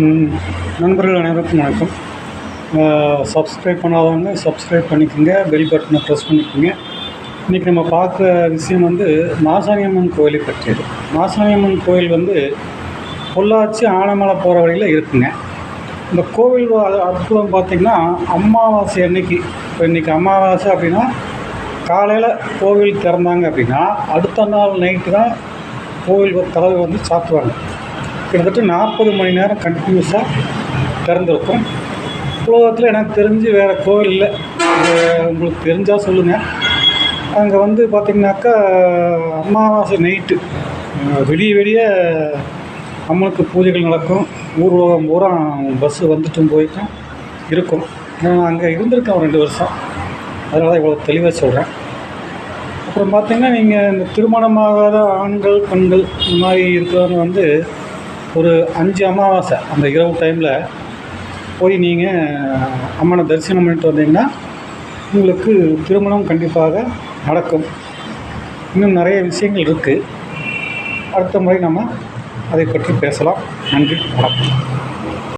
நண்பர்கள் அனைவருக்கும் வணக்கம். சப்ஸ்கிரைப் பண்ணாதவங்க சப்ஸ்கிரைப் பண்ணிக்கோங்க. பெல் பட்டனை ப்ரெஸ் பண்ணிக்கோங்க. இன்றைக்கி நம்ம பார்க்குற விஷயம் வந்து மாசாணியம்மன் கோயிலை பற்றியது. மாசாணியம்மன் கோயில் வந்து பொள்ளாச்சி ஆனமலை போகிற வழியில் இருக்குங்க. இந்த கோவில் அற்புதம் பார்த்திங்கன்னா அமாவாசை அன்னைக்கு. இப்போ இன்றைக்கி அமாவாசை அப்படின்னா காலையில் கோவில் திறந்தாங்க அப்படின்னா அடுத்த நாள் நைட்டு தான் கோவில் கதவை வந்து சாத்துவாங்க. கிட்டத்தட்ட நாற்பது மணி நேரம் கண்டினியூஸாக திறந்துருக்கும். உலகத்தில் எனக்கு தெரிஞ்சு வேறு கோவில் இல்லை. உங்களுக்கு தெரிஞ்சால் சொல்லுங்கள் அங்கே வந்து பார்த்திங்கனாக்கா அமாவாசை நைட்டு விடிய விடிய அம்மனுக்கு பூஜைகள் நடக்கும். ஊர்வலம் பூரா பஸ்ஸு வந்துட்டும் போயிட்டும் இருக்கும். நான் அங்கே இருந்திருக்கேன் ரெண்டு வருஷம். அதனால தான் இவ்வளோ தெளிவாக சொல்கிறேன் அப்புறம் பார்த்திங்கன்னா நீங்கள் இந்த திருமணமாகாத ஆண்கள் பெண்கள் இந்த மாதிரி இருக்கிறவங்க வந்து ஒரு அஞ்சு அமாவாசை அந்த இரவு டைமில் போய் நீங்கள் அம்மனை தரிசனம் பண்ணிட்டு வந்தீங்கன்னா உங்களுக்கு திருமணம் கண்டிப்பாக நடக்கும். இன்னும் நிறைய விஷயங்கள் இருக்குது அடுத்த முறை நம்ம அதை பற்றி பேசலாம். நன்றி வணக்கம்.